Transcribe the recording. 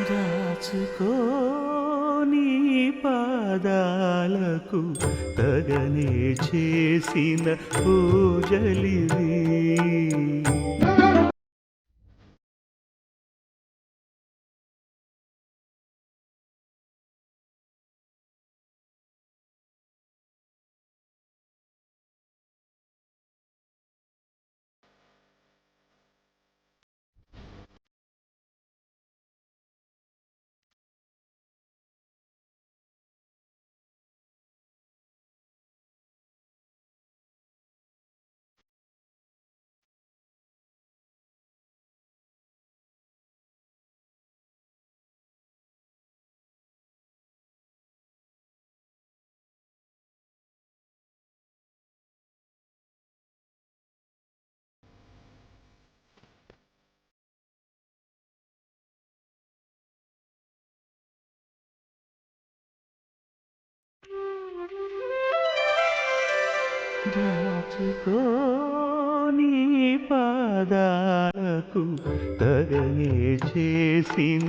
దాచుకోని పాదాలకు తగనే చేసిన పూజలివి. దాచుకోని పాదాలకు తగనే చేసిన